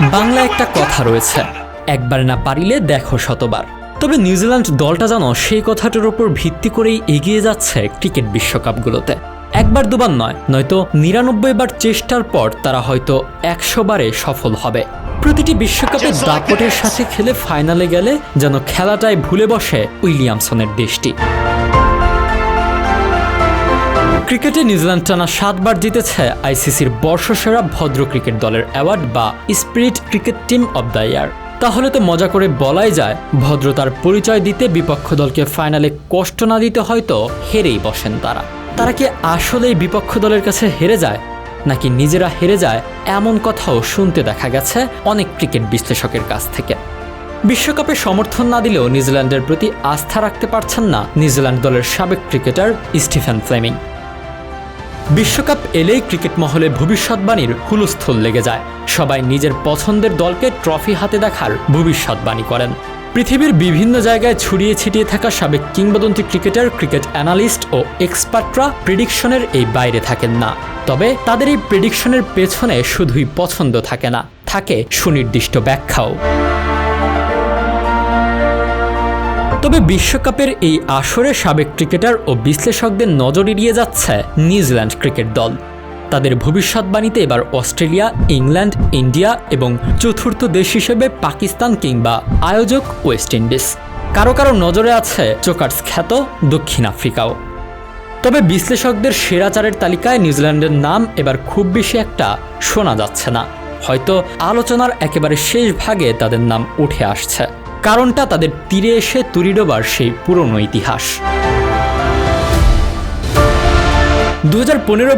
বাংলা একটা কথা রয়েছে। একবার না পারিলে দেখো শতবার। তবে নিউজিল্যান্ড দলটা যেন সেই কথাটার উপর ভিত্তি করেই এগিয়ে যাচ্ছে ক্রিকেট বিশ্বকাপগুলোতে। একবার দুবার নয় নয়তো নিরানব্বই বার চেষ্টার পর তারা হয়তো একশো বারে সফল হবে। প্রতিটি বিশ্বকাপে দাপটের সাথে খেলে ফাইনালে গেলে যেন খেলাটায় ভুলে বসে উইলিয়ামসনের দেশটি। ক্রিকেটে নিউজিল্যান্ড টানা সাতবার জিতেছে আইসিসির বর্ষসেরা ভদ্র ক্রিকেট দলের অ্যাওয়ার্ড বা spirit cricket team of the year. তাহলে তো মজা করে বলাই যায়, ভদ্রতার পরিচয় দিতে বিপক্ষ দলকে ফাইনালে কষ্ট না দিতে হয়তো হেরেই বসেন তারা। তারা কি আসলেই বিপক্ষ দলের কাছে হেরে যায়, নাকি নিজেরা হেরে যায় এমন কথাও শুনতে দেখা গেছে অনেক ক্রিকেট বিশ্লেষকের কাছ থেকে। বিশ্বকাপে সমর্থন না দিলেও নিউজিল্যান্ডের প্রতি আস্থা রাখতে পারছেন না নিউজিল্যান্ড দলের সাবেক ক্রিকেটার স্টিফেন ফ্লেমিং। বিশ্বকাপ এলেই ক্রিকেট মহলে ভবিষ্যৎবাণীর হুলস্থল লেগে যায়। সবাই নিজের পছন্দের দলকে ট্রফি হাতে দেখার ভবিষ্যৎবাণী করেন। পৃথিবীর বিভিন্ন জায়গায় ছড়িয়ে ছিটিয়ে থাকা সাবেক কিংবদন্তি ক্রিকেটার, ক্রিকেট অ্যানালিস্ট ও এক্সপার্টরা প্রেডিকশনের এই বাইরে থাকেন না। তবে তাদের এই প্রেডিকশনের পেছনে শুধুই পছন্দ থাকে না, থাকে সুনির্দিষ্ট ব্যাখ্যাও। তবে বিশ্বকাপের এই আসরে সাবেক ক্রিকেটার ও বিশ্লেষকদের নজর এড়িয়ে যাচ্ছে নিউজিল্যান্ড ক্রিকেট দল। তাদের ভবিষ্যৎবাণীতে এবার অস্ট্রেলিয়া, ইংল্যান্ড, ইন্ডিয়া এবং চতুর্থ দেশ হিসেবে পাকিস্তান কিংবা আয়োজক ওয়েস্ট ইন্ডিজ। কারও কারও নজরে আছে চোকার্স খ্যাত দক্ষিণ আফ্রিকাও। তবে বিশ্লেষকদের সেরা চারের তালিকায় নিউজিল্যান্ডের নাম এবার খুব বেশি একটা শোনা যাচ্ছে না। হয়তো আলোচনার একেবারে শেষ ভাগে তাদের নাম উঠে আসছে। কারণটা তাদের তীরে এসে তুরি ডোবার সেই পুরনো ইতিহাস। দু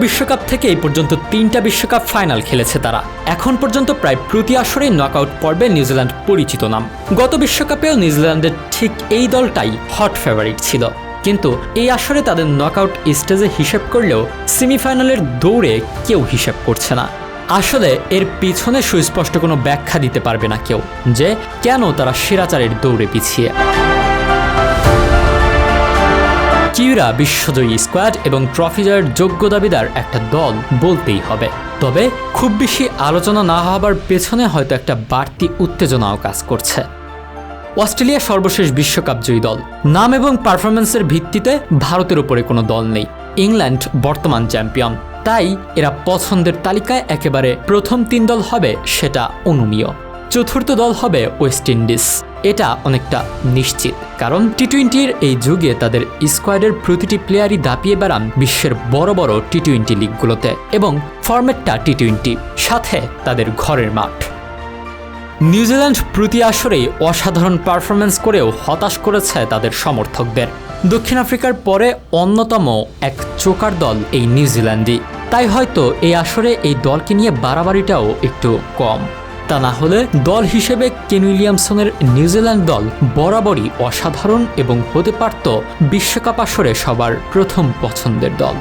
বিশ্বকাপ থেকে এই পর্যন্ত তিনটা বিশ্বকাপ ফাইনাল খেলেছে তারা। এখন পর্যন্ত প্রায় প্রতি আসরেই নকআউট পর্বে নিউজিল্যান্ড পরিচিত নাম। গত বিশ্বকাপেও নিউজিল্যান্ডের ঠিক এই দলটাই হট ফেভারিট ছিল। কিন্তু এই আসরে তাদের নকআউট স্টেজে হিসেব করলেও সেমিফাইনালের দৌড়ে কেউ হিসেব করছে না। আসলে এর পিছনে সুস্পষ্ট কোনো ব্যাখ্যা দিতে পারবে না কেউ, যে কেন তারা সেরাচারের দৌড়ে পিছিয়ে। কিউরা বিশ্বজয়ী স্কোয়াড এবং ট্রফি জয়ের যোগ্য দাবিদার একটা দল বলতেই হবে। তবে খুব বেশি আলোচনা না হবার পেছনে হয়তো একটা বাড়তি উত্তেজনাও কাজ করছে। অস্ট্রেলিয়া সর্বশেষ বিশ্বকাপ জয়ী দল। নাম এবং পারফরমেন্সের ভিত্তিতে ভারতের উপরে কোনো দল নেই। ইংল্যান্ড বর্তমান চ্যাম্পিয়ন। তাই এরা পছন্দের তালিকায় একেবারে প্রথম তিন দল হবে সেটা অনুমীয়। চতুর্থ দল হবে ওয়েস্ট ইন্ডিজ। এটা অনেকটা নিশ্চিত, কারণ টি টোয়েন্টির এই যুগে তাদের স্কোয়াডের প্রতিটি প্লেয়ারই দাপিয়ে বেড়ান বিশ্বের বড় বড় টি টোয়েন্টি লিগগুলোতে এবং ফরম্যাটটা টি টোয়েন্টি সাথে তাদের ঘরের মাঠ। নিউজিল্যান্ড প্রতি আসরেই অসাধারণ পারফরমেন্স করেও হতাশ করেছে তাদের সমর্থকদের। দক্ষিণ আফ্রিকার পরে অন্যতম এক চোকার দল এই নিউজিল্যান্ডই। তাই হয়তো এই আসরে এই দলকে নিয়ে বাড়াবাড়িটাও একটু কম। তা না হলে দল হিসেবে কেন উইলিয়ামসনের নিউজিল্যান্ড দল বরাবরই অসাধারণ এবং হতে পারত বিশ্বকাপ আসরে সবার প্রথম পছন্দের দল।